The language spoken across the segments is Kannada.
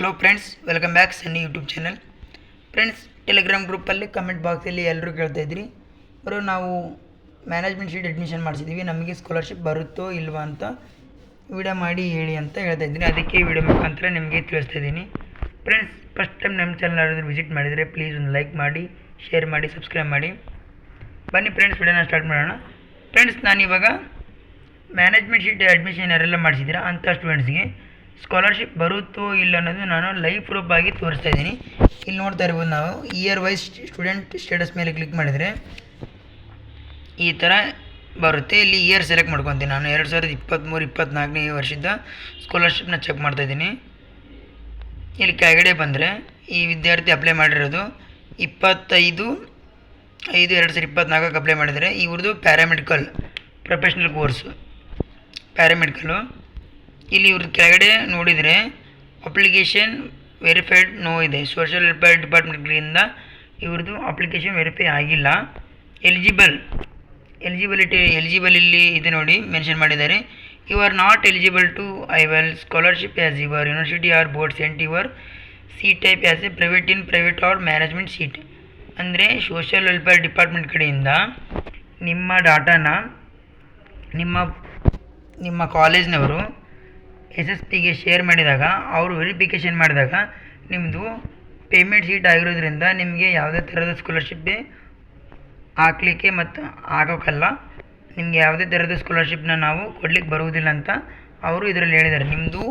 Hello friends welcome back Sunny YouTube channel friends Telegram ಗ್ರೂಪಲ್ಲಿ ಕಮೆಂಟ್ ಬಾಕ್ಸಲ್ಲಿ ಎಲ್ಲರೂ ಕೇಳ್ತಾ ಇದ್ರಿ. ಬರೋ, ನಾವು ಮ್ಯಾನೇಜ್ಮೆಂಟ್ ಶೀಟ್ ಅಡ್ಮಿಷನ್ ಮಾಡಿಸಿದ್ದೀವಿ ನಮಗೆ ಸ್ಕಾಲರ್ಶಿಪ್ ಬರುತ್ತೋ ಇಲ್ವಾ ಅಂತ ವಿಡಿಯೋ ಮಾಡಿ ಹೇಳಿ ಅಂತ ಹೇಳ್ತಾ ಇದ್ದೀನಿ. ಅದಕ್ಕೆ ವಿಡಿಯೋ ಮುಖಾಂತರ ನಿಮಗೆ ತಿಳಿಸ್ತಾ ಇದ್ದೀನಿ. ಫ್ರೆಂಡ್ಸ್ ಫಸ್ಟ್ ಟೈಮ್ ನಮ್ಮ ಚಾನಲ್ ಯಾರಾದರೂ ವಿಸಿಟ್ ಮಾಡಿದರೆ ಪ್ಲೀಸ್ ಒಂದು ಲೈಕ್ ಮಾಡಿ ಶೇರ್ ಮಾಡಿ ಸಬ್ಸ್ಕ್ರೈಬ್ ಮಾಡಿ. ಬನ್ನಿ ಫ್ರೆಂಡ್ಸ್ ವಿಡಿಯೋನ ಸ್ಟಾರ್ಟ್ ಮಾಡೋಣ. ಫ್ರೆಂಡ್ಸ್ ನಾನಿವಾಗ ಮ್ಯಾನೇಜ್ಮೆಂಟ್ ಶೀಟ್ ಅಡ್ಮಿಷನ್ ಯಾರೆಲ್ಲ ಮಾಡಿಸಿದ್ದೀರಾ? ಅಂಥ ಸ್ಟೂಡೆಂಟ್ಸ್ಗೆ ಸ್ಕಾಲರ್ಶಿಪ್ ಬರುತ್ತೋ ಇಲ್ಲ ಅನ್ನೋದು ನಾನು ಲೈವ್ ಪ್ರೂಫ್ ಆಗಿ ತೋರಿಸ್ತಾ ಇದ್ದೀನಿ. ಇಲ್ಲಿ ನೋಡ್ತಾ ಇರ್ಬೋದು ನಾವು ಇಯರ್ ವೈಸ್ ಸ್ಟೂಡೆಂಟ್ ಸ್ಟೇಟಸ್ ಮೇಲೆ ಕ್ಲಿಕ್ ಮಾಡಿದರೆ ಈ ಥರ ಬರುತ್ತೆ. ಇಲ್ಲಿ ಇಯರ್ ಸೆಲೆಕ್ಟ್ ಮಾಡ್ಕೊತೀನಿ ನಾನು. ಎರಡು ಸಾವಿರದ ಇಪ್ಪತ್ತ್ಮೂರು ಇಪ್ಪತ್ತ್ನಾಲ್ಕನೇ ವರ್ಷದ ಸ್ಕಾಲರ್ಶಿಪ್ನ ಚೆಕ್ ಮಾಡ್ತಾ ಇದ್ದೀನಿ. ಇಲ್ಲಿ ಕೆಳಗಡೆ ಬಂದರೆ ಈ ವಿದ್ಯಾರ್ಥಿ ಅಪ್ಲೈ ಮಾಡಿರೋದು ಇಪ್ಪತ್ತೈದು, ಐದು, ಎರಡು ಸಾವಿರದ ಇಪ್ಪತ್ತ್ನಾಲ್ಕಕ್ಕೆ ಅಪ್ಲೈ ಮಾಡಿದರೆ ಇವ್ರದ್ದು ಪ್ಯಾರಾಮೆಡಿಕಲ್ ಪ್ರೊಫೆಷ್ನಲ್ ಕೋರ್ಸು ಪ್ಯಾರಾಮೆಡಿಕಲು ಇಲ್ಲಿ ಇವ್ರ ಕೆಳಗಡೆ ನೋಡಿದರೆ ಅಪ್ಲಿಕೇಶನ್ ವೆರಿಫೈಡ್ ನೋ ಇದೆ ಸೋಷಿಯಲ್ ವೆಲ್ಫೇರ್ ಡಿಪಾರ್ಟ್ಮೆಂಟ್ಗಳಿಂದ ಇವ್ರದ್ದು ಅಪ್ಲಿಕೇಶನ್ ವೆರಿಫೈ ಆಗಿಲ್ಲ. ಎಲಿಜಿಬಲ್. ಎಲಿಜಿಬಿಲಿಟಿ, ಎಲಿಜಿಬಲ್ ಇಲ್ಲಿ ಇದೆ ನೋಡಿ ಮೆನ್ಷನ್ ಮಾಡಿದ್ದಾರೆ. You are not eligible to avail scholarship as your university or board sent your seat type as a private in private or management seat ಅಂದರೆ ಸೋಷಿಯಲ್ ವೆಲ್ಫೇರ್ ಡಿಪಾರ್ಟ್ಮೆಂಟ್ ಕಡೆಯಿಂದ ನಿಮ್ಮ ಡಾಟಾನ ನಿಮ್ಮ ನಿಮ್ಮ ಕಾಲೇಜ್ನವರು ಎಸ್ ಎಸ್ ಪಿಗೆ ಶೇರ್ ಮಾಡಿದಾಗ, ಅವರು ವೆರಿಫಿಕೇಷನ್ ಮಾಡಿದಾಗ ನಿಮ್ಮದು ಪೇಮೆಂಟ್ ಸೀಟ್ ಆಗಿರೋದ್ರಿಂದ ನಿಮಗೆ ಯಾವುದೇ ಥರದ ಸ್ಕಾಲರ್ಶಿಪ್ ಹಾಕ್ಲಿಕ್ಕೆ ಮತ್ತು ಆಗೋಕ್ಕಲ್ಲ ನಿಮಗೆ ಯಾವುದೇ ಥರದ ಸ್ಕಾಲರ್ಶಿಪ್ನ ನಾವು ಕೊಡ್ಲಿಕ್ಕೆ ಬರುವುದಿಲ್ಲ ಅಂತ ಅವರು ಇದರಲ್ಲಿ ಹೇಳಿದ್ದಾರೆ ನಿಮ್ಮದು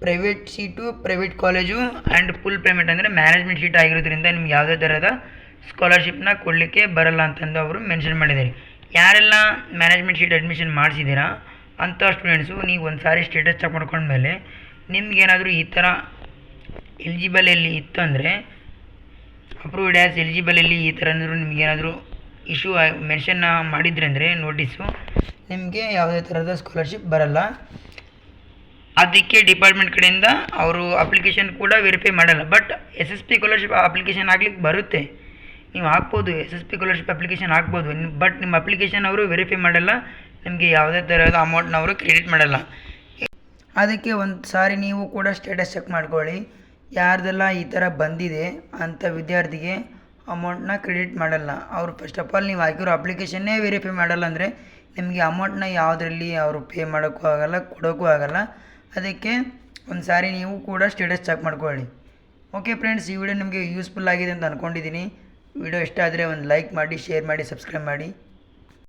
private seat private college and full payment ಅಂದರೆ ಮ್ಯಾನೇಜ್ಮೆಂಟ್ ಸೀಟ್ ಆಗಿರೋದ್ರಿಂದ ನಿಮ್ಗೆ ಯಾವುದೇ ಥರದ ಸ್ಕಾಲರ್ಶಿಪ್ನ ಕೊಡಲಿಕ್ಕೆ ಬರಲ್ಲ ಅಂತಂದು ಅವರು ಮೆನ್ಷನ್ ಮಾಡಿದ್ದಾರೆ ಯಾರೆಲ್ಲ ಮ್ಯಾನೇಜ್ಮೆಂಟ್ ಸೀಟ್ ಅಡ್ಮಿಷನ್ ಮಾಡಿಸಿದ್ದೀರಾ ಅಂಥ ಸ್ಟೂಡೆಂಟ್ಸು ನೀವು ಒಂದು ಸಾರಿ ಸ್ಟೇಟಸ್ ಚೆಕ್ ಮಾಡ್ಕೊಂಡ್ಮೇಲೆ ನಿಮ್ಗೇನಾದರೂ ಈ ಥರ ಎಲಿಜಿಬಲ್ ಎಲ್ಲಿ ಇತ್ತು ಅಂದರೆ ಅಪ್ರೂವ್ಡ್ ಆ್ಯಸ್ ಎಲಿಜಿಬಲ್ ಇಲ್ಲಿ ಈ ಥರ ಅಂದರೂ ನಿಮಗೇನಾದರೂ ಇಶ್ಯೂ ಮೆನ್ಷನ್ ಮಾಡಿದ್ರಿ ಅಂದರೆ ನೋಟಿಸು ನಿಮಗೆ ಯಾವುದೇ ಥರದ ಸ್ಕಾಲರ್ಶಿಪ್ ಬರಲ್ಲ. ಅದಕ್ಕೆ ಡಿಪಾರ್ಟ್ಮೆಂಟ್ ಕಡೆಯಿಂದ ಅವರು ಅಪ್ಲಿಕೇಶನ್ ಕೂಡ ವೆರಿಫೈ ಮಾಡಲ್ಲ. But S S P scholarship application ಆಗಲಿಕ್ಕೆ ಬರುತ್ತೆ. ನೀವು ಹಾಕ್ಬೋದು S S P scholarship application ಹಾಕ್ಬೋದು ಬಟ್ ನಿಮ್ಮ ಅಪ್ಲಿಕೇಶನ್ ಅವರು ವೆರಿಫೈ ಮಾಡಲ್ಲ. ನಿಮಗೆ ಯಾವುದೇ ಥರದ ಅಮೌಂಟ್ನವರು ಕ್ರೆಡಿಟ್ ಮಾಡಲ್ಲ. ಅದಕ್ಕೆ ಒಂದು ಸಾರಿ ನೀವು ಕೂಡ ಸ್ಟೇಟಸ್ ಚೆಕ್ ಮಾಡ್ಕೊಳ್ಳಿ. ಯಾರ್ದೆಲ್ಲ ಈ ಥರ ಬಂದಿದೆ ಅಂಥ ವಿದ್ಯಾರ್ಥಿಗೆ ಅಮೌಂಟ್ನ ಕ್ರೆಡಿಟ್ ಮಾಡಲ್ಲ. ಅವರು ಫಸ್ಟ್ ಆಫ್ ಆಲ್ ನೀವು ಹಾಕಿರೋ ಅಪ್ಲಿಕೇಶನ್ನೇ ವೆರಿಫೈ ಮಾಡಲ್ಲ ಅಂದರೆ ನಿಮಗೆ ಅಮೌಂಟ್ನ ಯಾವುದರಲ್ಲಿ ಅವರು ಪೇ ಮಾಡೋಕ್ಕೂ ಆಗಲ್ಲ, ಕೊಡೋಕ್ಕೂ ಆಗೋಲ್ಲ. ಅದಕ್ಕೆ ಒಂದು ಸಾರಿ ನೀವು ಕೂಡ ಸ್ಟೇಟಸ್ ಚೆಕ್ ಮಾಡ್ಕೊಳ್ಳಿ. ಓಕೆ ಫ್ರೆಂಡ್ಸ್ ಈ ವಿಡಿಯೋ ನಿಮಗೆ ಯೂಸ್ಫುಲ್ ಆಗಿದೆ ಅಂತ ಅಂದ್ಕೊಂಡಿದ್ದೀನಿ ವಿಡಿಯೋ ಇಷ್ಟ ಆದರೆ ಒಂದು ಲೈಕ್ ಮಾಡಿ ಶೇರ್ ಮಾಡಿ ಸಬ್ಸ್ಕ್ರೈಬ್ ಮಾಡಿ.